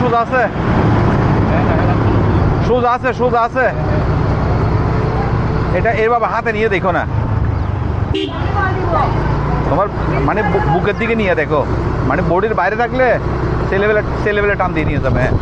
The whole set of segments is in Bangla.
সুজ আছে? শুজ আছে, সুজ আছে। এটা এর বাবা হাতে নিয়ে দেখো না। তোমার মানে বুকের দিকে নিয়ে দেখো। মানে বডির বাইরে থাকলে সে লেভেলে সে লেভেলে টান দিয়ে নিয়ে যাবে হ্যাঁ।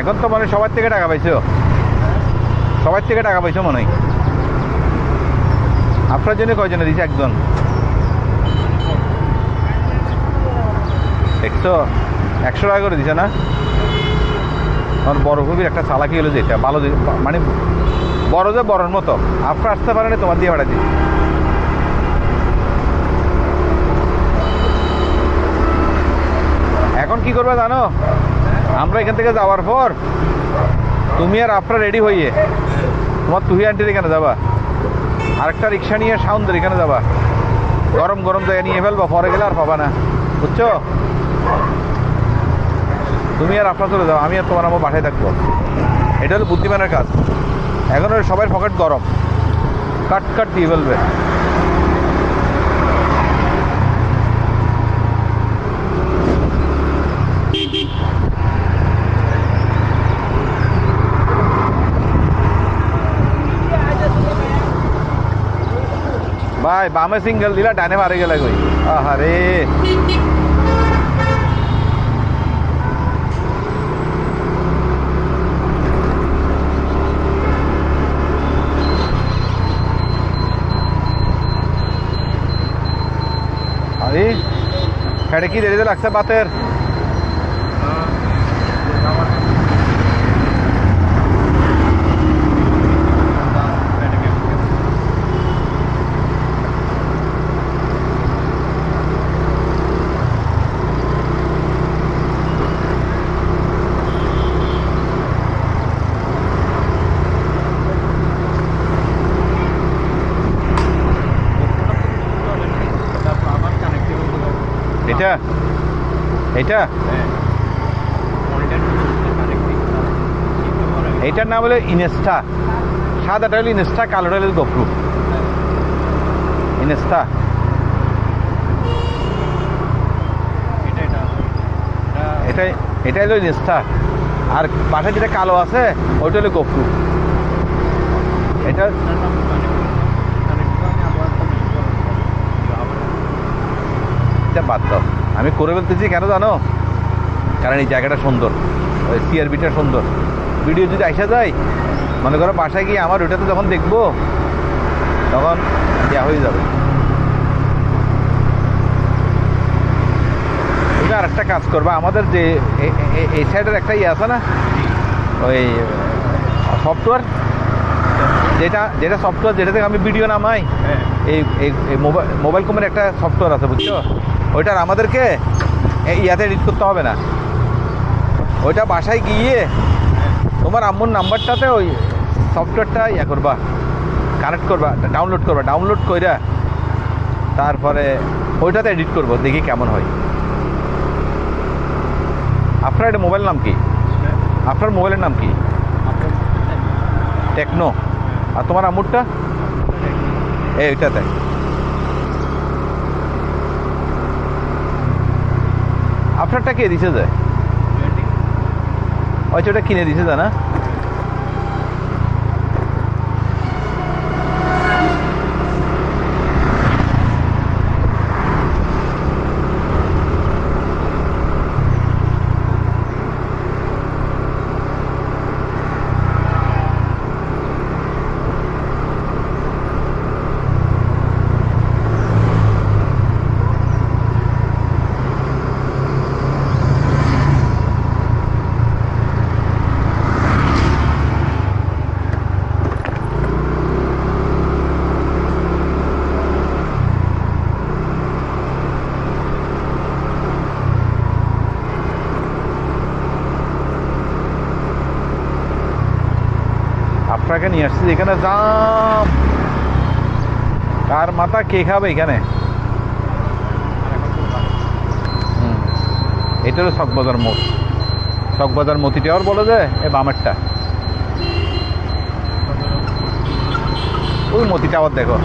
এখন তো মানে সবার থেকে টাকা পাইছো? সবার থেকে টাকা পাইছো মনে হয়। আপনার জন্য কয়জনে দিছে? একজন। একশো? একশো টাকা করে দিছে না? আমার বড় খুবই একটা চালাকি হলো যেটা ভালো মানে বড় যে বড়র মতো। আপনার আসতে পারেনি, তোমার দিয়ে বেড়াচ্ছি এখন কি করবে জানো? আমরা এখান থেকে যাওয়ার পর তুমি আর আপনার রেডি হইয়ে তোমার তুহি আন্টির এখানে যাবা। আরেকটা রিক্সা নিয়ে সাউন্ডের এখানে যাবা। গরম গরম জায়গা নিয়ে ফেলবা, পরে গেলে আর পাবা না। বুঝছ? তুমি আর আপনার চলে যাও, আমি আর তোমার আমার বাসায় থাকব। এটা হলো বুদ্ধিমানের কাজ। এখন সবাই পকেট গরম। কাট কাট দিয়ে ফেলবে। काय बामसिंग गर्दीला डाने मारे गेला गोई अरे अरे खड़की दे दे तो लक्ष्य बातेर এটা? এটা? এইটার নাম হলো ইনেস্টা। সাদাটা হলো ইনস্টা, কালোটা হলো গোপ্রু ইনস্টা। এটা হলো ইনস্টা। আর পাশে যেটা কালো আছে, ওইটা হলো গোপ্রু এটা এটার নাম কানেক্ট কানেক্ট আমি আবার আবার এটা বাদ দাও। আমি করে ফেলতেছি কেন জানো? কারণ এই জায়গাটা সুন্দর ওই সিআরবিটা সুন্দর। ভিডিও যদি আসা যায় মনে করো বাসায় গিয়ে আমার ওটাতে যখন দেখব তখন ইয়া হয়ে যাবে। তুমি আর একটা কাজ করবা আমাদের যে এই সাইডের একটা ইয়ে আছে না? ওই সফটওয়্যার যেটা যেটা সফটওয়্যার যেটা থেকে আমি ভিডিও নামাই হ্যাঁ। এই মোবাইল মোবাইল কোম্পানির একটা সফটওয়্যার আছে বুঝছ? ওইটার আমাদেরকে ইয়াতে এডিট করতে হবে না। ওইটা বাসায় গিয়ে তোমার আম্মুর নাম্বারটাতে ওই সফটওয়্যারটা ইয়া করবা কানেক্ট করবা ডাউনলোড করবা ডাউনলোড কইরা তারপরে ওইটাতে এডিট করব দেখি কেমন হয়। আপনার এটা মোবাইল নাম কি? আপনার মোবাইলের নাম কি? টেকনো আর তোমার আম্মুরটা? এই আপনারটা কে দিছে যায় ওই ওটা কিনে দিছে জানা নিয়ে আসছি এখানে জাম কার মাথা, কে খাবে এখানে। এটা হলো চকবাজার মোড় চকবাজার মতিটা টাওয়ার বলে যায় এ বামেরটা। ওই মতিটা আবার দেখো।